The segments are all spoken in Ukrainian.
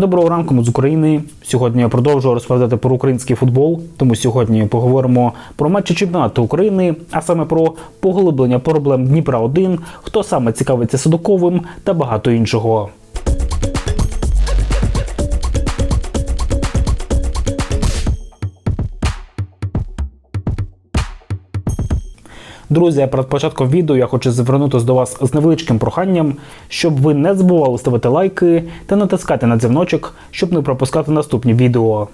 Доброго ранку ми з України. Сьогодні я продовжую розповідати про український футбол. Тому сьогодні поговоримо про матчі чемпіонату України, а саме про поглиблення проблем Дніпра 1 хто саме цікавиться Судоковим та багато іншого. Друзі, перед початком відео я хочу звернутися до вас з невеличким проханням, щоб ви не забували ставити лайки та натискати на дзвіночок, щоб не пропускати наступні відео.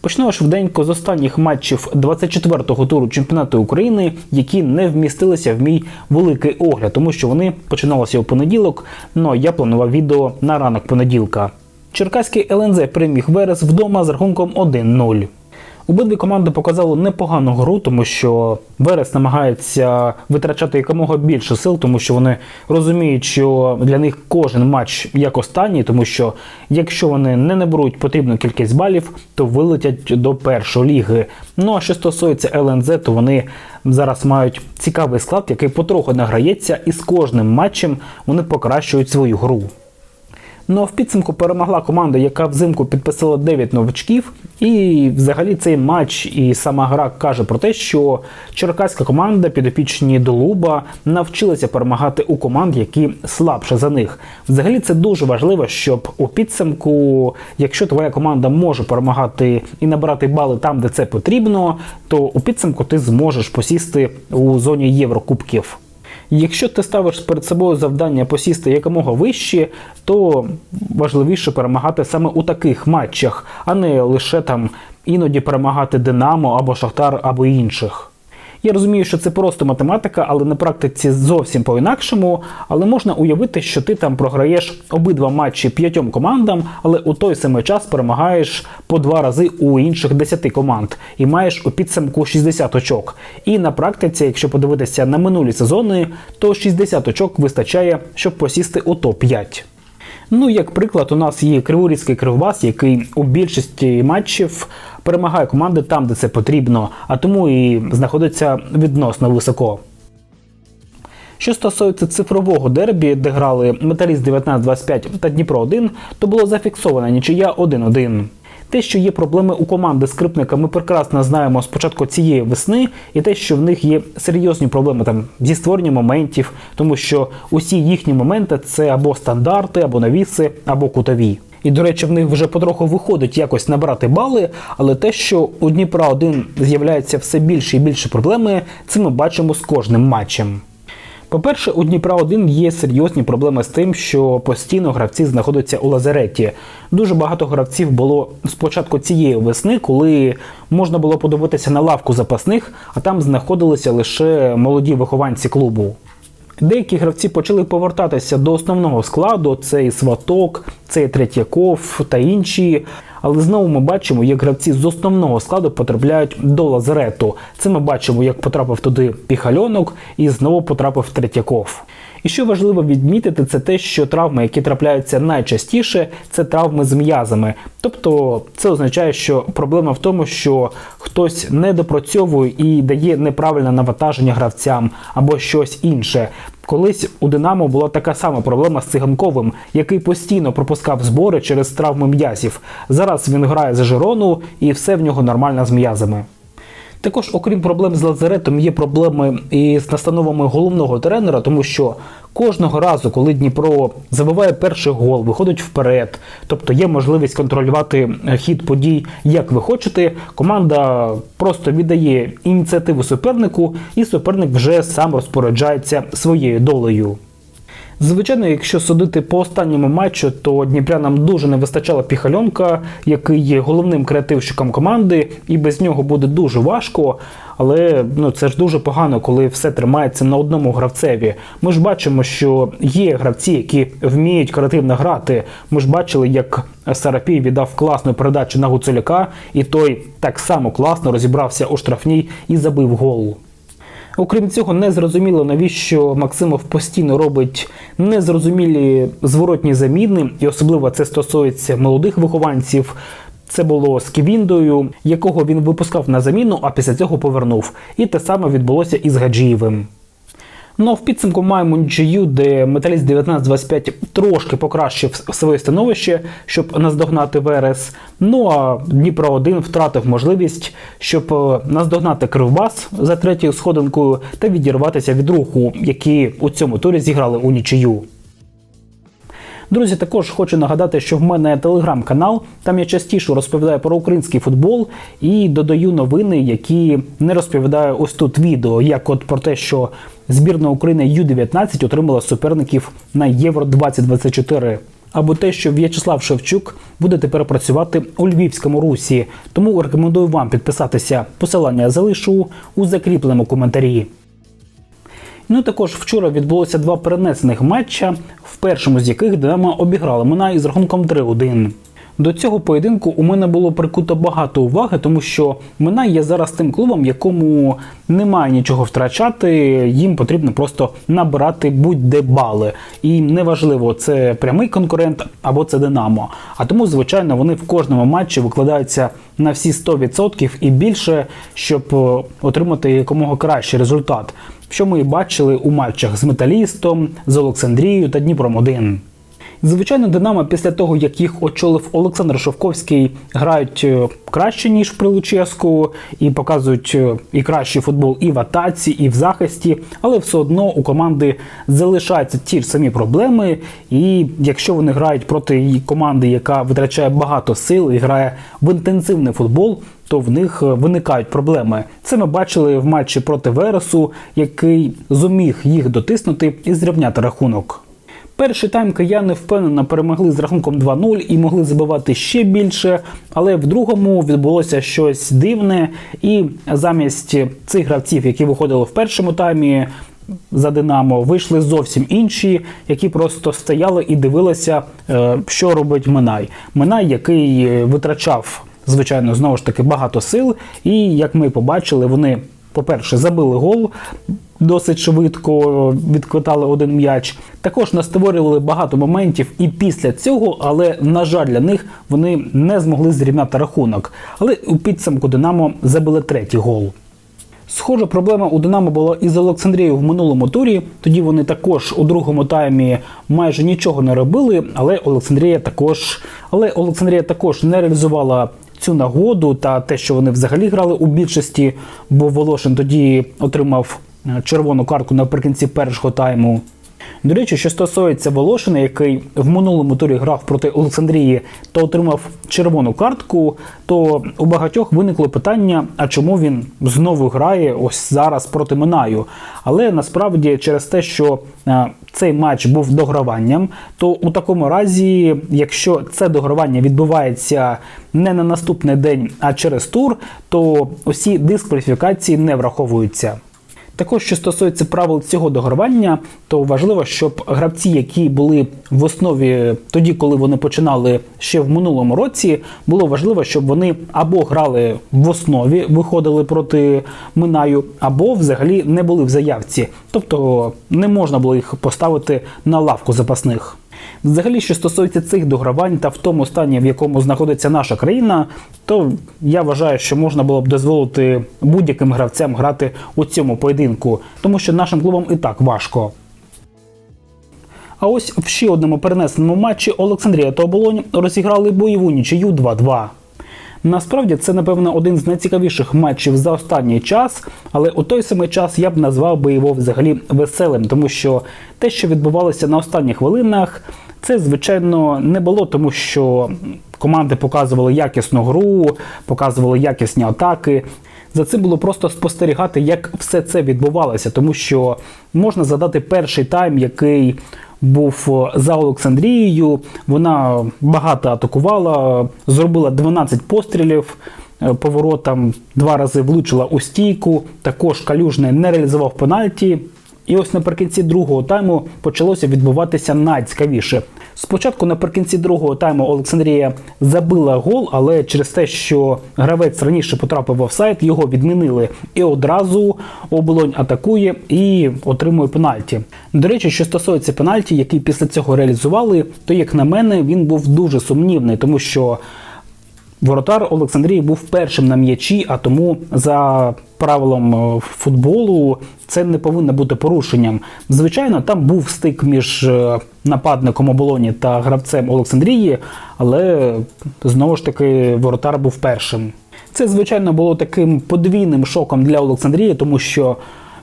Почнемо швиденько з останніх матчів 24-го туру чемпіонату України, які не вмістилися в мій великий огляд, тому що вони починалися у понеділок. Ну а я планував відео на ранок понеділка. Черкаський ЛНЗ переміг Верес вдома з рахунком 1-0. Обидві команди показали непогану гру, тому що Верес намагається витрачати якомога більше сил, тому що вони розуміють, що для них кожен матч як останній, тому що якщо вони не наберуть потрібну кількість балів, то вилетять до першої ліги. Ну а що стосується ЛНЗ, то вони зараз мають цікавий склад, який потроху награється, і з кожним матчем вони покращують свою гру. Ну а в підсумку перемогла команда, яка взимку підписала 9 новачків. І взагалі цей матч і сама гра каже про те, що черкаська команда підопічні Долуба навчилася перемагати у команд, які слабше за них. Взагалі це дуже важливо, щоб у підсумку, якщо твоя команда може перемагати і набирати бали там, де це потрібно, то у підсумку ти зможеш посісти у зоні Єврокубків. Якщо ти ставиш перед собою завдання посісти якомога вище, то важливіше перемагати саме у таких матчах, а не лише там іноді перемагати Динамо або Шахтар або інших. Я розумію, що це просто математика, але на практиці зовсім по-інакшому. Але можна уявити, що ти там програєш обидва матчі п'ятьом командам, але у той самий час перемагаєш по два рази у інших 10 команд і маєш у підсумку 60 очок. І на практиці, якщо подивитися на минулі сезони, то 60 очок вистачає, щоб посісти у топ-5. Ну, як приклад, у нас є Криворізький Кривбас, який у більшості матчів перемагає команди там, де це потрібно, а тому і знаходиться відносно високо. Що стосується цифрового дербі, де грали Металіст 1925 та Дніпро 1, то було зафіксована нічия 1-1. Те, що є проблеми у команди скрипника, ми прекрасно знаємо з початку цієї весни, і те, що в них є серйозні проблеми там зі створенням моментів, тому що усі їхні моменти це або стандарти, або навіси, або кутові. І, до речі, в них вже потроху виходить якось набрати бали, але те, що у Дніпра 1 з'являється все більше і більше проблеми, це ми бачимо з кожним матчем. По-перше, у Дніпра 1 є серйозні проблеми з тим, що постійно гравці знаходяться у лазареті. Дуже багато гравців було спочатку цієї весни, коли можна було подивитися на лавку запасних, а там знаходилися лише молоді вихованці клубу. Деякі гравці почали повертатися до основного складу: це і Сваток, це і Третьяков та інші. Але знову ми бачимо, як гравці з основного складу потрапляють до лазарету. Це ми бачимо, як потрапив туди Піхальонок і знову потрапив Третьяков. І що важливо відмітити, це те, що травми, які трапляються найчастіше, це травми з м'язами. Тобто це означає, що проблема в тому, що хтось не допрацьовує і дає неправильне навантаження гравцям або щось інше. Колись у Динамо була така сама проблема з циганковим, який постійно пропускав збори через травми м'язів. Зараз він грає за Жирону і все в нього нормально з м'язами. Також, окрім проблем з лазаретом, є проблеми і з настановами головного тренера, тому що кожного разу, коли Дніпро забиває перший гол, виходить вперед, тобто є можливість контролювати хід подій, як ви хочете, команда просто віддає ініціативу супернику, і суперник вже сам розпоряджається своєю долею. Звичайно, якщо судити по останньому матчу, то Дніпрянам дуже не вистачало Піхальонка, який є головним креативщиком команди, і без нього буде дуже важко. Але ну це ж дуже погано, коли все тримається на одному гравцеві. Ми ж бачимо, що є гравці, які вміють креативно грати. Ми ж бачили, як Сарапій віддав класну передачу на Гуцуляка, і той так само класно розібрався у штрафній і забив гол. Окрім цього, не зрозуміло, навіщо Максимов постійно робить незрозумілі зворотні заміни, і особливо це стосується молодих вихованців. Це було з Ківіндою, якого він випускав на заміну, а після цього повернув. І те саме відбулося і з Гаджієвим. Ну в підсумку маємо нічию, де металіст 19-25 трошки покращив своє становище, щоб наздогнати Верес. Ну а Дніпро 1 втратив можливість, щоб е, наздогнати Кривбас за третьою сходинкою та відірватися від руху, які у цьому турі зіграли у нічию. Друзі, також хочу нагадати, що в мене телеграм-канал. Там я частіше розповідаю про український футбол і додаю новини, які не розповідаю ось тут відео, як от про те, що збірна України Ю-19 отримала суперників на Євро 2024. Або те, що В'ячеслав Шевчук буде тепер працювати у львівському русі. Тому рекомендую вам підписатися. Посилання залишу у закріпленому коментарі. Ну також вчора відбулося два перенесених матча, в першому з яких Динамо обіграли Минай із рахунком 3-1. До цього поєдинку у мене було прикуто багато уваги, тому що Минай є зараз тим клубом, якому немає нічого втрачати. Їм потрібно просто набирати будь-де бали. І неважливо, це прямий конкурент або це Динамо. А тому, звичайно, вони в кожному матчі викладаються на всі 100% і більше, щоб е, отримати якомога кращий результат. Що ми і бачили у матчах з металістом, з Олександрією та Дніпром 1 Звичайно, Динамо після того, як їх очолив Олександр Шовковський, грають е, краще ніж при Луческу, і показують е, і кращий футбол і в атаці, і в захисті, але все одно у команди залишаються ті ж самі проблеми. І якщо вони грають проти команди, яка витрачає багато сил і грає в інтенсивний футбол. То в них е, виникають проблеми. Це ми бачили в матчі проти Вересу, який зуміг їх дотиснути і зрівняти рахунок. Перший тайм кияни впевнено перемогли з рахунком 2-0 і могли забивати ще більше, але в другому відбулося щось дивне, і замість цих гравців, які виходили в першому таймі. За Динамо вийшли зовсім інші, які просто стояли і дивилися, е, що робить Минай. Минай, який витрачав, звичайно, знову ж таки багато сил, і як ми побачили, вони, по-перше, забили гол досить швидко відквитали один м'яч. Також настворювали багато моментів і після цього, але на жаль, для них вони не змогли зрівняти рахунок. Але у підсумку Динамо забили третій гол. Схожа проблема у Динамо була і з Олександрією в минулому турі. Тоді вони також у другому таймі майже нічого не робили, але Олександрія також, але Олександрія також не реалізувала цю нагоду та те, що вони взагалі грали у більшості, бо Волошин тоді отримав червону картку наприкінці першого тайму. До речі, що стосується Волошина, який в минулому турі грав проти Олександрії та отримав червону картку, то у багатьох виникло питання: а чому він знову грає ось зараз проти Минаю? Але насправді через те, що е, цей матч був дограванням, то у такому разі, якщо це догравання відбувається не на наступний день, а через тур, то усі дискваліфікації не враховуються. Також, що стосується правил цього догравання, то важливо, щоб гравці, які були в основі тоді, коли вони починали ще в минулому році, було важливо, щоб вони або грали в основі, виходили проти Минаю, або взагалі не були в заявці. Тобто не можна було їх поставити на лавку запасних. Взагалі, що стосується цих догравань та в тому стані, в якому знаходиться наша країна, то я вважаю, що можна було б дозволити будь-яким гравцям грати у цьому поєдинку, тому що нашим клубам і так важко. А ось в ще одному перенесеному матчі Олександрія та Оболонь розіграли бойову нічию 2-2. Насправді це, напевно, один з найцікавіших матчів за останній час, але у той самий час я б назвав би його взагалі веселим, тому що те, що відбувалося на останніх хвилинах, це звичайно не було, тому що команди показували якісну гру, показували якісні атаки. За цим було просто спостерігати, як все це відбувалося, тому що можна задати перший тайм, який був е, за Олександрією. Вона багато атакувала, зробила 12 пострілів. поворотам. поворотом два рази влучила у стійку. Також калюжний не реалізував пенальті. І ось наприкінці другого тайму почалося відбуватися найцікавіше. Спочатку наприкінці другого тайму Олександрія забила гол, але через те, що гравець раніше потрапив в офсайд, його відмінили. І одразу оболонь атакує і отримує пенальті. До речі, що стосується пенальті, який після цього реалізували, то як на мене він був дуже сумнівний, тому що Воротар Олександрії був першим на м'ячі, а тому за правилом е, футболу це не повинно бути порушенням. Звичайно, там був стик між е, нападником оболоні та гравцем Олександрії, але знову ж таки воротар був першим. Це, звичайно, було таким подвійним шоком для Олександрії, тому що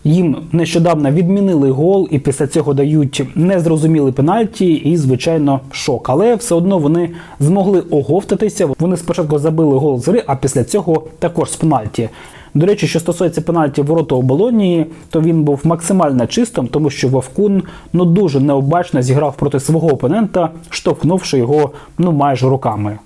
їм нещодавно відмінили гол, і після цього дають незрозумілий пенальті, і, звичайно, шок. Але все одно вони змогли оговтатися. Вони спочатку забили гол з гри, а після цього також з пенальті. До речі, що стосується пенальті ворота оболонії, то він був максимально чистим, тому що Вовкун ну дуже необачно зіграв проти свого опонента, штовхнувши його ну майже руками.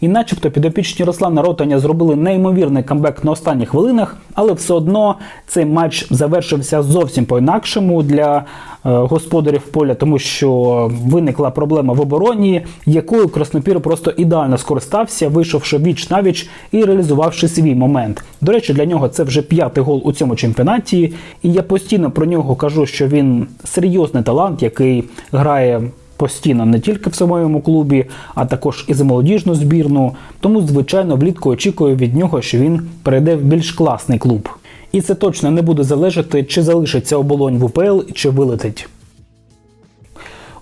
І начебто підопічні Руслана Ротаня зробили неймовірний камбек на останніх хвилинах, але все одно цей матч завершився зовсім по-інакшому для е, господарів поля, тому що виникла проблема в обороні, якою Краснопір просто ідеально скористався, вийшовши віч на віч і реалізувавши свій момент. До речі, для нього це вже п'ятий гол у цьому чемпіонаті, і я постійно про нього кажу, що він серйозний талант, який грає постійно не тільки в своєму клубі, а також і за молодіжну збірну. Тому, звичайно, влітку очікую від нього, що він перейде в більш класний клуб. І це точно не буде залежати, чи залишиться оболонь в УПЛ, чи вилетить.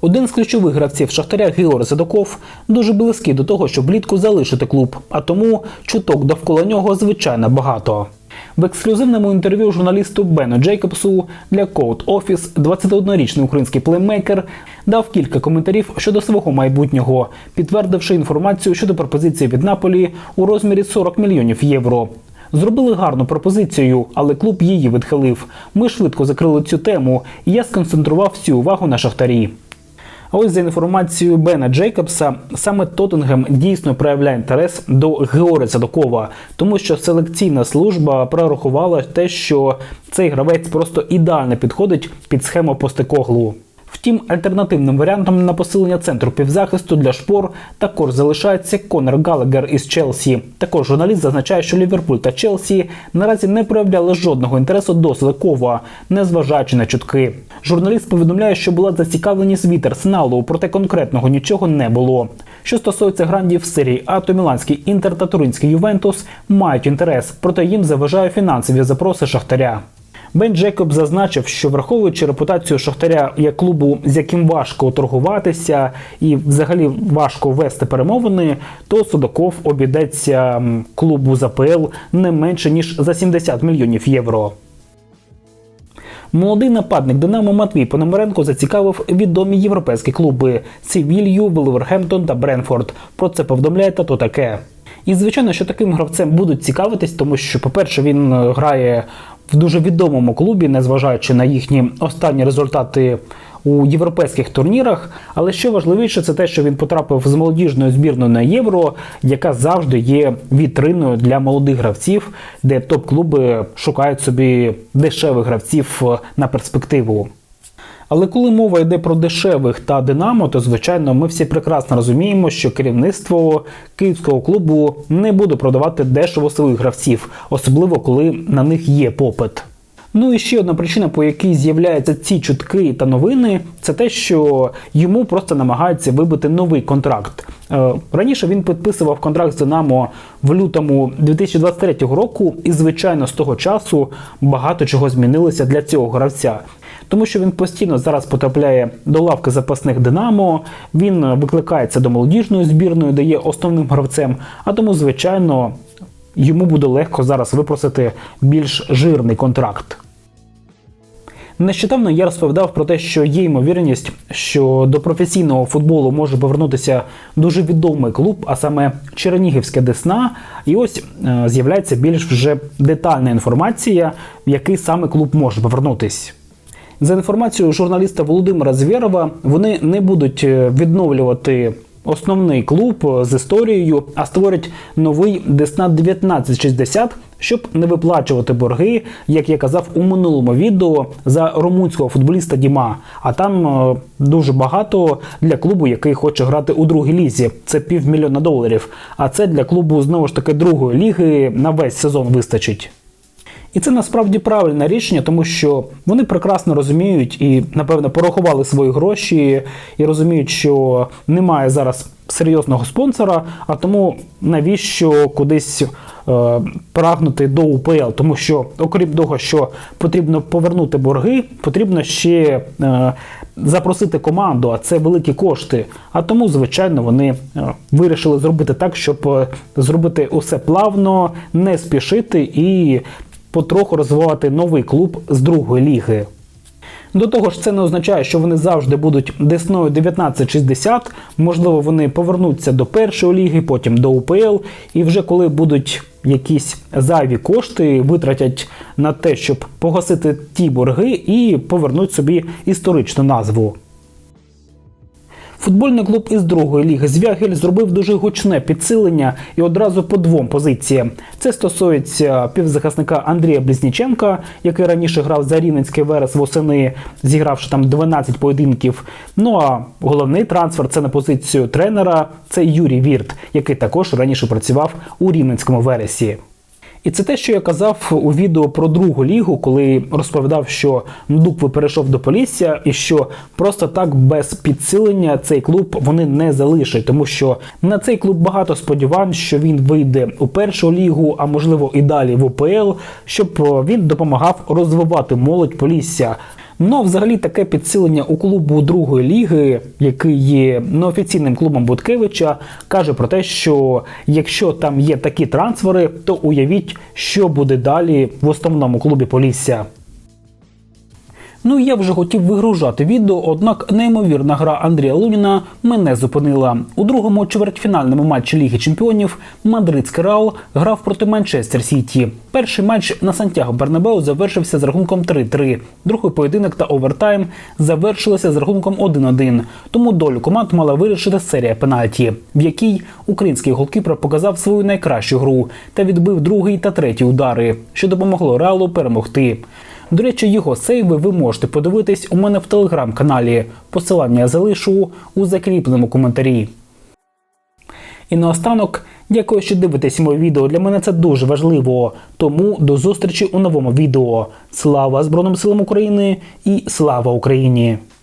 Один з ключових гравців Шахтаря Георг Задоков дуже близький до того, щоб влітку залишити клуб, а тому чуток довкола нього звичайно багато. В ексклюзивному інтерв'ю журналісту Бену Джейкобсу для Code Office 21-річний український плеймейкер дав кілька коментарів щодо свого майбутнього, підтвердивши інформацію щодо пропозиції від Наполі у розмірі 40 мільйонів євро. Зробили гарну пропозицію, але клуб її відхилив. Ми швидко закрили цю тему, і я сконцентрував всю увагу на шахтарі. А ось за інформацією Бена Джейкобса, саме Тоттенгем дійсно проявляє інтерес до Георгія Садокова, тому що селекційна служба прорахувала те, що цей гравець просто ідеально підходить під схему Постекоглу. Втім, альтернативним варіантом на посилення центру півзахисту для шпор також залишається Конор Галагер із Челсі. Також журналіст зазначає, що Ліверпуль та Челсі наразі не проявляли жодного інтересу до Селекова, незважаючи на чутки. Журналіст повідомляє, що була зацікавленість від Арсеналу, проте конкретного нічого не було. Що стосується грандів серії А, то Міланський Інтер та Туринський Ювентус мають інтерес, проте їм заважають фінансові запроси Шахтаря. Бен Джекоб зазначив, що враховуючи репутацію Шахтаря як клубу, з яким важко торгуватися і взагалі важко вести перемовини, то Судаков обійдеться клубу з АПЛ не менше ніж за 70 мільйонів євро. Молодий нападник Динамо Матвій Пономаренко зацікавив відомі європейські клуби Севілью, Вулвергемптон та Бренфорд. Про це повідомляє та то таке. І звичайно, що таким гравцем будуть цікавитись, тому що, по-перше, він е, грає в дуже відомому клубі, незважаючи на їхні останні результати у європейських турнірах. Але що важливіше, це те, що він потрапив з молодіжною збірною на євро, яка завжди є вітриною для молодих гравців, де топ-клуби шукають собі дешевих гравців на перспективу. Але коли мова йде про дешевих та Динамо, то звичайно ми всі прекрасно розуміємо, що керівництво київського клубу не буде продавати дешево своїх гравців, особливо коли на них є попит. Ну і ще одна причина, по якій з'являються ці чутки та новини, це те, що йому просто намагаються вибити новий контракт. Е, раніше він підписував контракт з Динамо в лютому 2023 року, і звичайно з того часу багато чого змінилося для цього гравця тому що він постійно зараз потрапляє до лавки запасних Динамо. Він викликається до молодіжної збірної, де є основним гравцем. А тому, звичайно, йому буде легко зараз випросити більш жирний контракт. Нещодавно я розповідав про те, що є ймовірність, що до професійного футболу може повернутися дуже відомий клуб, а саме Чернігівська Десна. І ось е, з'являється більш вже детальна інформація, в який саме клуб може повернутись. За інформацією журналіста Володимира Звєрова, вони не будуть е, відновлювати основний клуб з історією, а створять новий Десна 1960, щоб не виплачувати борги, як я казав у минулому відео за румунського футболіста Діма. А там е, дуже багато для клубу, який хоче грати у другій лізі. Це півмільйона доларів. А це для клубу знову ж таки другої ліги на весь сезон вистачить. І це насправді правильне рішення, тому що вони прекрасно розуміють і, напевно, порахували свої гроші і розуміють, що немає зараз серйозного спонсора, а тому навіщо кудись е, прагнути до УПЛ? Тому що, окрім того, що потрібно повернути борги, потрібно ще е, запросити команду, а це великі кошти. А тому, звичайно, вони е, вирішили зробити так, щоб е, зробити усе плавно, не спішити і потроху розвивати новий клуб з другої ліги. До того ж, це не означає, що вони завжди будуть десною 1960. Можливо, вони повернуться до першої ліги, потім до УПЛ. І вже коли будуть якісь зайві кошти, витратять на те, щоб погасити ті борги і повернуть собі історичну назву. Футбольний клуб із другої ліги Звягель зробив дуже гучне підсилення і одразу по двом позиціям. Це стосується півзахисника Андрія Близніченка, який раніше грав за Рівненський Верес восени, зігравши там 12 поєдинків. Ну а головний трансфер це на позицію тренера. Це Юрій Вірт, який також раніше працював у Рівненському Вересі. І це те, що я казав у відео про другу лігу, коли розповідав, що Мдукви перейшов до Полісся, і що просто так без підсилення цей клуб вони не залишать, тому що на цей клуб багато сподівань, що він вийде у першу лігу, а можливо і далі в УПЛ, щоб він допомагав розвивати молодь Полісся. Ну, взагалі, таке підсилення у клубу другої ліги, який є неофіційним клубом Буткевича, каже про те, що якщо там є такі трансфери, то уявіть, що буде далі в основному клубі Полісся. Ну я вже хотів вигружати відео, однак неймовірна гра Андрія Луніна мене зупинила. У другому чвертьфінальному матчі Ліги Чемпіонів Мадридський Реал грав проти Манчестер Сіті. Перший матч на Сантьяго Бернабеу завершився з рахунком 3-3. Другий поєдинок та овертайм завершилися з рахунком 1-1. Тому долю команд мала вирішити серія пенальті, в якій український голкіпер показав свою найкращу гру та відбив другий та третій удари, що допомогло Реалу перемогти. До речі, його сейви ви можете подивитись у мене в телеграм-каналі. Посилання я залишу у закріпленому коментарі. І наостанок, дякую, що дивитесь моє відео. Для мене це дуже важливо. Тому до зустрічі у новому відео. Слава Збройним силам України і слава Україні!